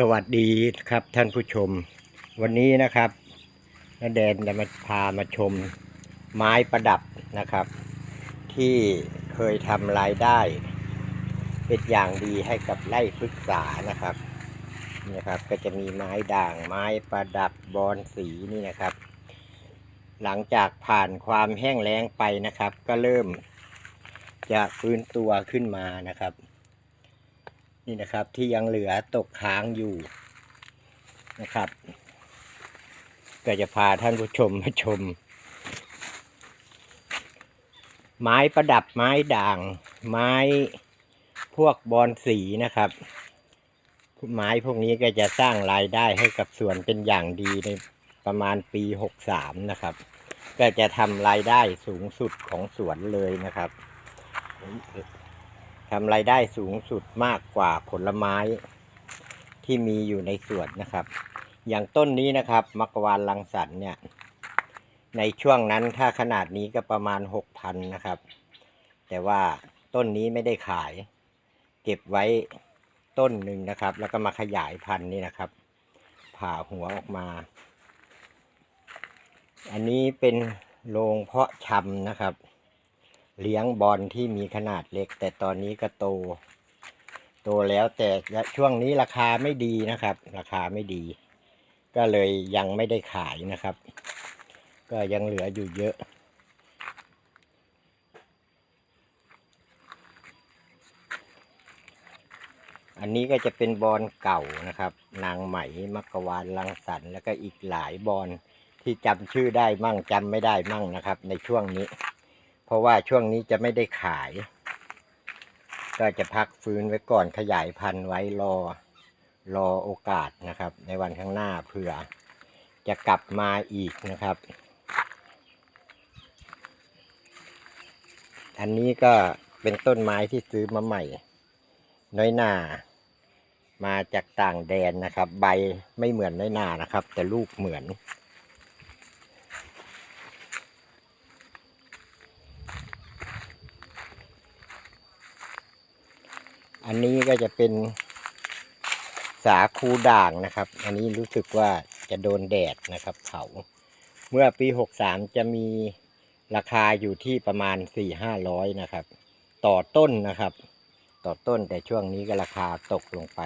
สวัสดีครับท่านผู้ชม วันนี้นะครับนาแดนจะมาพามาชมไม้ประดับนะครับ ที่เคยทำรายได้ เป็นอย่างดีให้กับไร่พฤกษานะครับนี่นะครับ ก็จะมีไม้ด่างไม้ประดับบอนสีนี่นะครับ หลังจากผ่านความแห้งแล้งไปนะครับ ก็เริ่มจะฟื้นตัวขึ้นมานะครับ นี่นะครับที่ยังเหลือตกค้างอยู่นะครับ ก็จะพาท่านผู้ชมมาชม ไม้ประดับไม้ด่าง ไม้พวกบอนสีนะครับไม้พวกนี้ก็จะสร้างรายได้ให้กับสวนเป็นอย่างดีในประมาณปีหกสามนะครับ ก็จะทำรายได้สูงสุดของสวนเลยนะครับ ทำรายได้สูงสุดมากกว่าผลไม้ที่มีอยู่ในสวนนะครับ อย่างต้นนี้นะครับมักวานลังสรรเนี่ย ในช่วงนั้นถ้าขนาดนี้ก็ประมาณหกพันนะครับ แต่ว่าต้นนี้ไม่ได้ขาย เก็บไว้ต้นหนึ่งนะครับ แล้วก็มาขยายพันธุ์นี่นะครับ ผ่าหัวออกมา อันนี้เป็นโรงเพาะชำนะครับ เลี้ยงบอลที่มีขนาดเล็ก แต่ตอนนี้ก็โต โตแล้วแต่ช่วงนี้ราคาไม่ดีนะครับ ราคาไม่ดี ก็เลยยังไม่ได้ขายนะครับ ก็ยังเหลืออยู่เยอะอันนี้ก็จะเป็นบอลเก่านะครับ นางไหมมักกวานลังสรรค์แล้วก็อีกหลายบอลที่จำชื่อได้มั่งจำไม่ได้มั่งนะครับ ในช่วงนี้ เพราะว่าช่วงนี้จะไม่ได้ขาย ก็จะพักฟื้นไว้ก่อนขยายพันธุ์ไว้รอ รอโอกาสนะครับ ในวันข้างหน้าเผื่อ จะกลับมาอีกนะครับ อันนี้ก็เป็นต้นไม้ที่ซื้อมาใหม่ น้อยหนามาจากต่างแดนนะครับ ใบไม่เหมือนน้อยหนานะครับ แต่ลูกเหมือน อันนี้ก็จะเป็นสาคูด่างนะครับ อันนี้รู้สึกว่าจะโดนแดดนะครับเผาเมื่อปีหกสามจะมีราคาอยู่ที่ประมาณสี่ห้าร้อยนะครับ ต่อต้นนะครับ ต่อต้นแต่ช่วงนี้ก็ราคาตกลงไป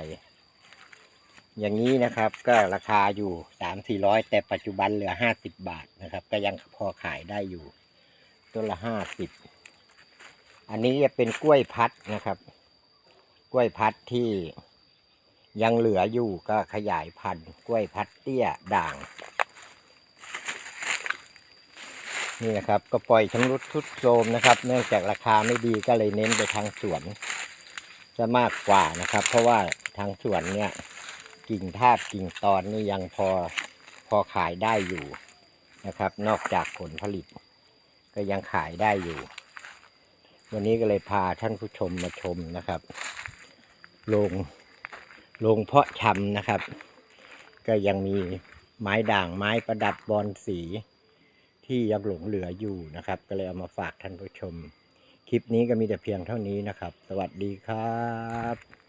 อย่างนี้นะครับก็ราคาอยู่สามสี่ร้อยแต่ปัจจุบันเหลือห้าสิบบาทนะครับ ก็ยังพอขายได้อยู่ ต้นละห้าสิบอันนี้จะเป็นกล้วยพัดนะครับ กล้วยพัดที่ยังเหลืออยู่ก็ขยายพันธุ์กล้วยพัดเตี้ยด่าง นี่นะครับ ก็ปล่อยชำรุดทุดโทรมนะครับ เนื่องจากราคาไม่ดีก็เลยเน้นไปทางสวนจะมากกว่านะครับ เพราะว่าทางสวนเนี่ยกิ่งทาบกิ่งตอนนี่ยังพอพอขายได้อยู่นะครับ นอกจากผลผลิต ก็ยังขายได้อยู่ วันนี้ก็เลยพาท่านผู้ชมมาชมนะครับ โรงโรงเพาะชำนะครับ ก็ยังมีไม้ด่างไม้ประดับบอนสี ที่ยังหลงเหลืออยู่นะครับ ก็เลยเอามาฝากท่านผู้ชม คลิปนี้ก็มีแต่เพียงเท่านี้นะครับ สวัสดีครับ